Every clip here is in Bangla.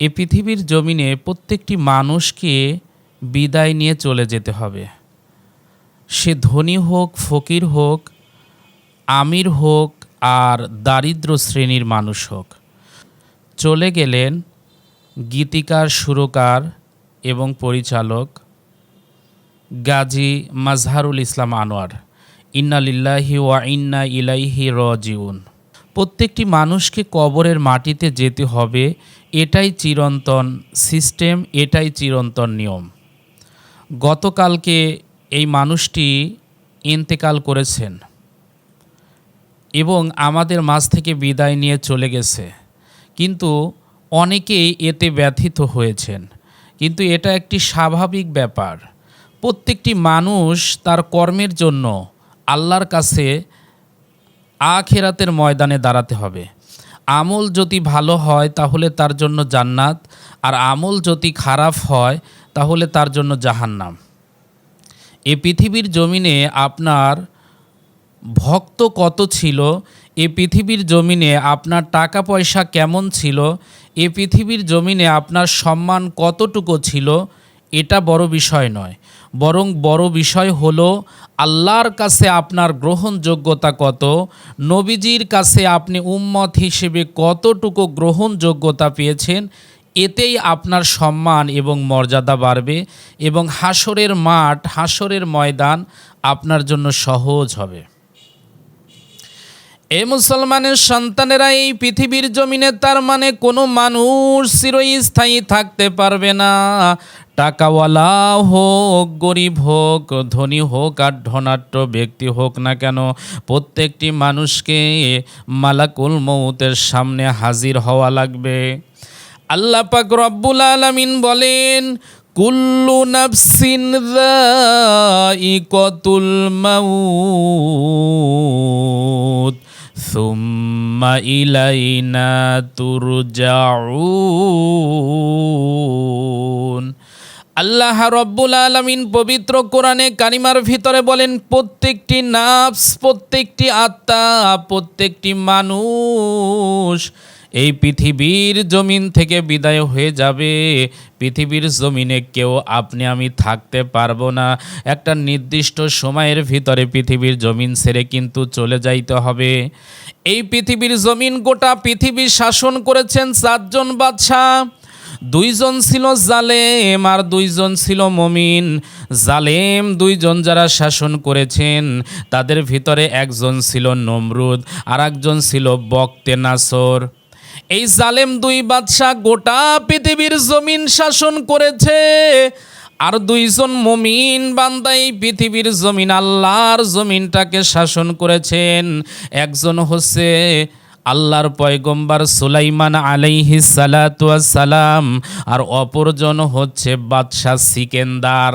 এ পৃথিবীর জমিনে প্রত্যেকটি মানুষকে বিদায় নিয়ে চলে যেতে হবে। সে ধনী হোক, ফকির হোক, আমির হোক আর দারিদ্র শ্রেণির মানুষ হোক। চলে গেলেন গীতিকার, সুরকার এবং পরিচালক গাজী মাজহারুল ইসলাম আনোয়ার। ইন্না লিল্লাহি ওয়া ইন্না ইলাইহি রজিউন। প্রত্যেকটি মানুষকে কবরের মাটিতে যেতে হবে, এটাই চিরন্তন সিস্টেম, এটাই চিরন্তন নিয়ম। গতকালকে এই মানুষটি ইন্তেকাল করেছেন এবং আমাদের মাঝ থেকে বিদায় নিয়ে চলে গেছে। কিন্তু অনেকেই এতে ব্যথিত হয়েছেন। কিন্তু এটা একটি স্বাভাবিক ব্যাপার। প্রত্যেকটি মানুষ তার কর্মের জন্য আল্লাহর কাছে আখেরাতের ময়দানে দাঁড়াতে হবে। আমল যদি ভালো হয়, তাহলে তার জন্য জান্নাত, আর আমল যদি খারাপ হয়, তাহলে তার জন্য জাহান্নাম। এ পৃথিবীর জমিনে আপনার ভক্ত কত ছিল? এ পৃথিবীর জমিনে আপনার টাকা পয়সা কেমন ছিল? এ পৃথিবীর জমিনে আপনার সম্মান কতটুকু ছিল? এটা বড় বিষয় নয়। বরং বড় বিষয় হল, আল্লাহর কাছে আপনার গ্রহণযোগ্যতা কত, নবীজির কাছে আপনি উম্মত হিসেবে কতটুকু গ্রহণযোগ্যতা পেয়েছেন, এতেই আপনার সম্মান এবং মর্যাদা বাড়বে এবং হাসরের মাঠ হাসরের ময়দান আপনার জন্য সহজ হবে। এ মুসলমানের সন্তানেরা এই পৃথিবীর জমিনে তার মানে কোনো মানুষ চিরস্থায়ী থাকতে পারবে না। টাকাওয়ালা হোক, গরিব হোক, ধনী হোক আর ধনাঢ্য ব্যক্তি হোক না কেন, প্রত্যেকটি মানুষকে মালাকুল মৌতের সামনে হাজির হওয়া লাগবে। আল্লাহ পাক রব্বুল আলামিন বলেন, কুল্লু নাফসিন যায়িকাতুল মাউত। সুম্মা إلينا ترجعون আল্লাহ রব্বুল আলমিন পবিত্র কোরআনে কানিমার ভিতরে বলেন, প্রত্যেকটি নাফস, প্রত্যেকটি আত্মা, প্রত্যেকটি মানুষ এই পৃথিবীর জমিন থেকে বিদায় হয়ে যাবে। পৃথিবীর জমিনে কেউ আপনি, আমি থাকতে পারব না। একটা নির্দিষ্ট সময়ের ভিতরে পৃথিবীর জমিন ছেড়ে কিন্তু চলে যাইতে হবে। এই পৃথিবীর জমিন গোটা পৃথিবী শাসন করেছেন চারজন বাদশাহ। দুইজন ছিল জালেম আর দুইজন ছিল মমিন। জালেম দুইজন যারা শাসন করেছেন, তাদের ভিতরে একজন ছিল নমরুদ আর একজন ছিল বক্তে নাসর। এই জালেম দুই বাদশাহ গোটা পৃথিবীর জমিন শাসন করেছে। আর দুইজন মমিন বান্দা এই পৃথিবীর জমিন, আল্লাহর জমিনটাকে শাসন করেছেন। একজন হচ্ছে আল্লাহর পয়গম্বর সুলাইমান আলাইহি সালাম, আর অপরজন হচ্ছে বাদশাহ সিকেন্দার।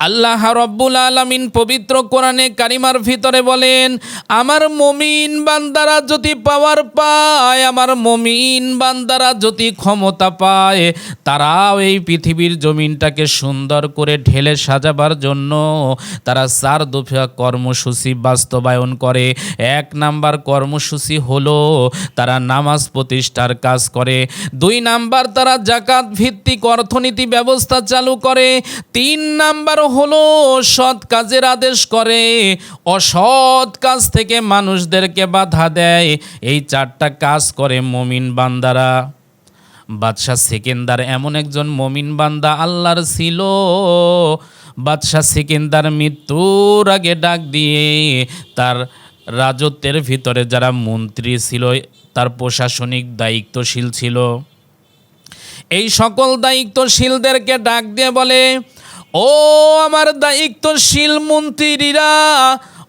আল্লাহ রব্বুল আলমিন পবিত্র কোরআনে কারিমার ভিতরে বলেন, আমার মমিন বান্দারা যদি পাওয়ার পায়, আমার মমিন বান্দারা যদি ক্ষমতা পায়, তারাও এই পৃথিবীর জমিনটাকে সুন্দর করে ঢেলে সাজাবার জন্য তারা চার দফা কর্মসূচি বাস্তবায়ন করে। এক নাম্বার কর্মসূচি হলো তারা নামাজ প্রতিষ্ঠার কাজ করে। দুই নাম্বার তারা জাকাত ভিত্তিক অর্থনীতি ব্যবস্থা চালু করে। তিন নাম্বার হলো সৎ কাজের আদেশ করে, অসৎ কাজ থেকে মানুষদেরকে বাধা দেয়। এই চারটা কাজ করে মমিন বান্দারা। বাদশাহ সেকেন্দার এমন একজন মমিন বান্দা আল্লাহর ছিল। বাদশাহ সেকেন্দার মৃত্যুর আগে ডাক দিয়ে তার রাজত্বের ভিতরে যারা মন্ত্রী ছিল, তার প্রশাসনিক দায়িত্বশীল ছিল। এই সকল দায়িত্বশীলদেরকে ডাক দিয়ে বলে ও আমার দায়িত্বশীল মন্ত্রীরা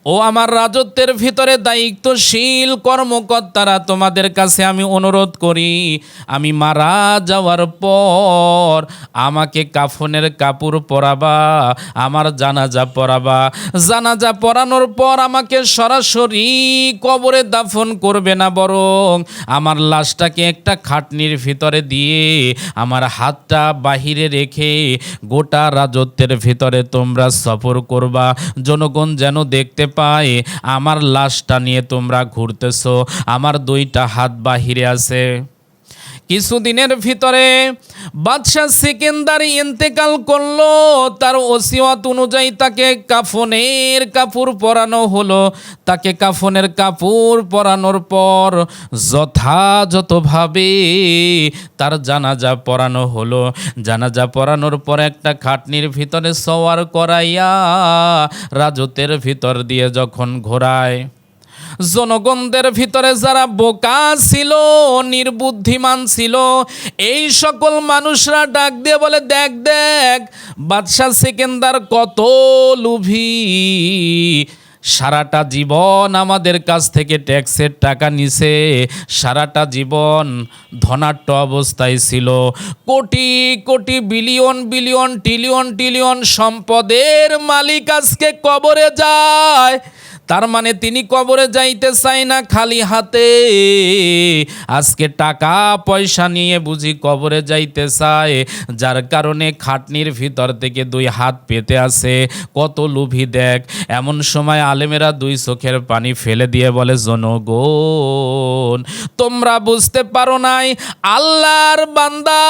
ও আমার রাজত্বের ভিতরে দায়িত্বশীল কর্মকর্তারা তোমাদের কাছে আমি অনুরোধ করি, আমি মারা যাওয়ার পর আমাকে কাফনের কাপড় পরাবা, আমার জানাজা পরাবা। জানাজা পরানোর পর আমাকে সরাসরি কবরে দাফন করবে না বরং আমার লাশটাকে একটা খাটনির ভিতরে দিয়ে আমার হাতটা বাহিরে রেখে গোটা রাজত্বের ভিতরে তোমরা সফর করবা। জনগণ যেন দেখতে পায় আমার লাশটা নিয়ে তোমরা ঘুরতেছ আমার দুইটা হাত বাহিরে আছে। কিছুদিনের ভিতরে বাদশাহ সেকেন্দার ইন্তেকাল করল, তার ওসিয়াত অনুযায়ী তাকে কাফনের কাপড় পরানো হলো। তাকে কাফনের কাপড় পরানোর পর যথাযথভাবে তার জানাজা পরানো হলো। জানাজা পরানোর পর একটা খাটনির ভিতরে সওয়ার করাইয়া রাজতের ভিতর দিয়ে যখন ঘোরায় জনগণদের ভিতরে যারা বোকা ছিল, নির্বুদ্ধিমান ছিল, এই সকল মানুষরা ডাক দিয়ে বলে, দেখ দেখ, বাদশাহ সেকেন্দার কত লুভি। সারাটা জীবন আমাদের কাছ থেকে ট্যাক্সের টাকা নিছে। সারাটা জীবন ধনাট্য অবস্থায় ছিল। Crore crore, billion billion trillion trillion সম্পদের মালিক আজকে কবরে যায়। তার মানে তিনি কবরে যাইতে চায় না খালি হাতে। আজকে টাকা পয়সা নিয়ে বুঝি কবরে যাইতে চায়, যার কারণে খাটনির ভিতর থেকে দুই হাত পেতে আছে কত লুভি দেখ, এমন সময় আলেমেরা দুই চোখের পানি ফেলে দিয়ে বলে, জনগণ, তোমরা বুঝতে পারো নাই, আল্লাহর বান্দা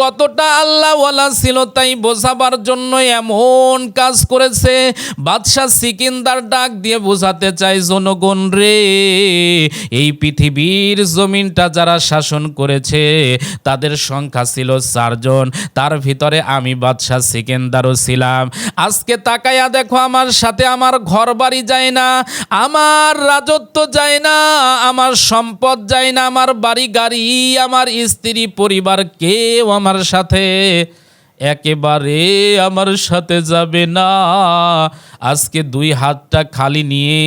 কতটা আল্লাহওয়ালা ছিল, তাই বোঝাবার জন্য এমন কাজ করেছে। বাদশাহ সিকিন্দার ডাক দিয়ে বোঝাতে চাই জনগণ রে, এই পৃথিবীর জমিনটা যারা শাসন করেছে, তাদের সংখ্যা ছিল চারজন, তার ভিতরে আমি বাদশাহ সিকেন্দারও ছিলাম। আজকে তাকাইয়া দেখো, আমার সাথে আমার ঘর বাড়ি যায় না, আমার রাজত্ব যায় না, আমার সম্পদ যায় না, আমার বাড়ি গাড়ি, আমার স্ত্রী পরিবার কেউ আমার সাথে একেবারে আমার সাথে যাবে না। আজকে দুই হাতটা খালি নিয়ে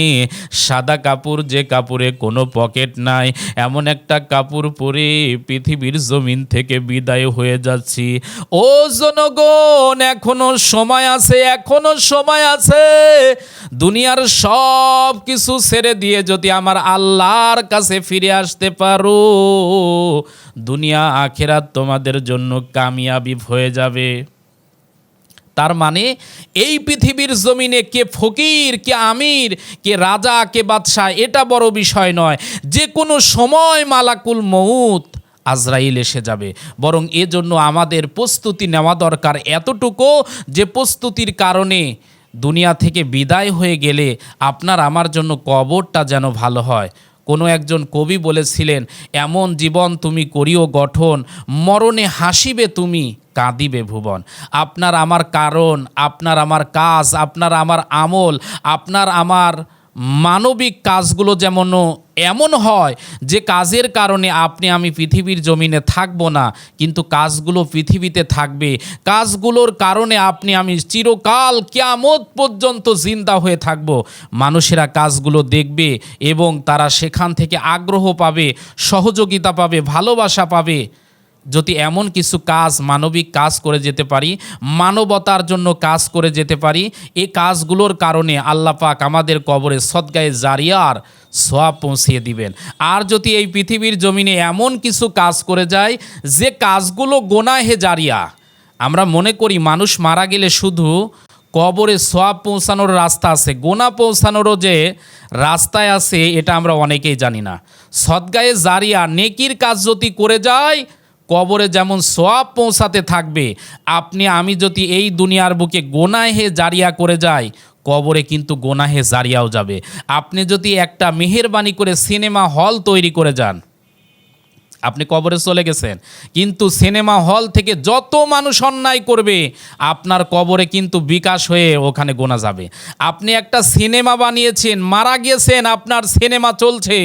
সাদা কাপড়, যে কাপড়ে কোনো পকেট নাই, এমন একটা কাপড় পরে পৃথিবীর জমিন থেকে বিদায় হয়ে যাচ্ছি। ও জনগণ, এখনও সময় আছে, এখনও সময় আছে। দুনিয়ার সব কিছু ছেড়ে দিয়ে যদি আমার আল্লাহর কাছে ফিরে আসতে পারো, দুনিয়া আখেরাত তোমাদের জন্য কামিয়াবি হয়ে যাবে। তার মানে এই পৃথিবীর জমিনে কে ফকির, কে আমির, কে রাজা, কে বাদশাহ, এটা বড় বিষয় নয়। যে কোনো সময় মালাকুল মৌত আজরাইল এসে যাবে। বরং এজন্য আমাদের প্রস্তুতি নেওয়া দরকার এতটুকু যে প্রস্তুতির কারণে দুনিয়া থেকে বিদায় হয়ে গেলে আপনার আমার জন্য কবরটা যেন ভালো হয়। কোনো একজন কবি বলেছিলেন, এমন জীবন তুমি করিও গঠন, মরণে হাসিবে তুমি, কাঁদিবে ভুবন। আপনার আমার কারণ, আপনার আমার কাজ, আপনার আমার আমল, আপনার আমার মানবিক কাজগুলো যেমন এমন হয় যে কাজের কারণে আপনি, আমি পৃথিবীর জমিনে থাকব না, কিন্তু কাজগুলো পৃথিবীতে থাকবে। কাজগুলোর কারণে আপনি, আমি চিরকাল কেয়ামত পর্যন্ত জিন্দা হয়ে থাকব। মানুষেরা কাজগুলো দেখবে এবং তারা সেখান থেকে আগ্রহ পাবে, সহযোগিতা পাবে, ভালোবাসা পাবে। যদি এমন কিছু কাজ, মানবিক কাজ করে যেতে পারি, মানবতার জন্য কাজ করে যেতে পারি, এই কাজগুলোর কারণে আল্লাহ পাক আমাদের কবরে সদগায়ে জারিয়ার সোয়াব পৌঁছিয়ে দিবেন। আর যদি এই পৃথিবীর জমিনে এমন কিছু কাজ করে যায়, যে কাজগুলো গোনাহে জারিয়া, আমরা মনে করি মানুষ মারা গেলে শুধু কবরে সোয়াব পৌঁছানোর রাস্তা আছে, গোনা পৌঁছানোরও যে রাস্তায় আছে, এটা আমরা অনেকেই জানি না। সদগায়ে জারিয়া নেকির কাজ যদি করে যায় কবরে যেমন সোয়াব পৌঁছাতে থাকবে, আপনি, আমি যদি এই দুনিয়ার বুকে গোনাহে জারিয়া করে যাই, কবরে কিন্তু গোনাহে জারিয়াও যাবে। আপনি যদি একটা মেহেরবানি করে সিনেমা হল তৈরি করে যান, আপনি কবরে চলে গেছেন, কিন্তু সিনেমা হল থেকে যত মানুষ অন্যায় করবে, আপনার কবরে কিন্তু বিকাশ হয়ে ওখানে গোনা যাবে। আপনি একটা সিনেমা বানিয়েছেন, মারা গিয়েছেন, আপনার সিনেমা চলছে,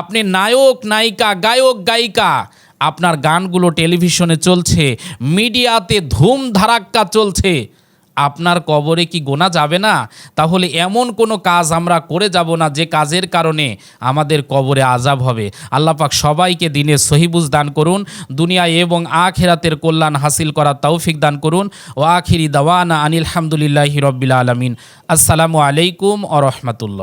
আপনি নায়ক, নায়িকা, গায়ক, গায়িকা আপনার গানগুলো টেলিভিশনে চলছে, মিডিয়াতে ধুম ধারাক্কা চলছে, আপনার কবরে কি গোনা যাবে না? তাহলে এমন কোনো কাজ আমরা করে যাব না যে কাজের কারণে আমাদের কবরে আজাব হবে। আল্লাহ পাক সবাইকে দিনে সহিবুজ দান করুন, দুনিয়ায় এবং আখেরাতের কল্যাণ হাসিল করার তৌফিক দান করুন। ও আখিরি দাওয়ানা আনিল হামদুলিল্লাহি রব্বিল আলমিন। আসসালামু আলাইকুম ও রহমতুল্লাহ।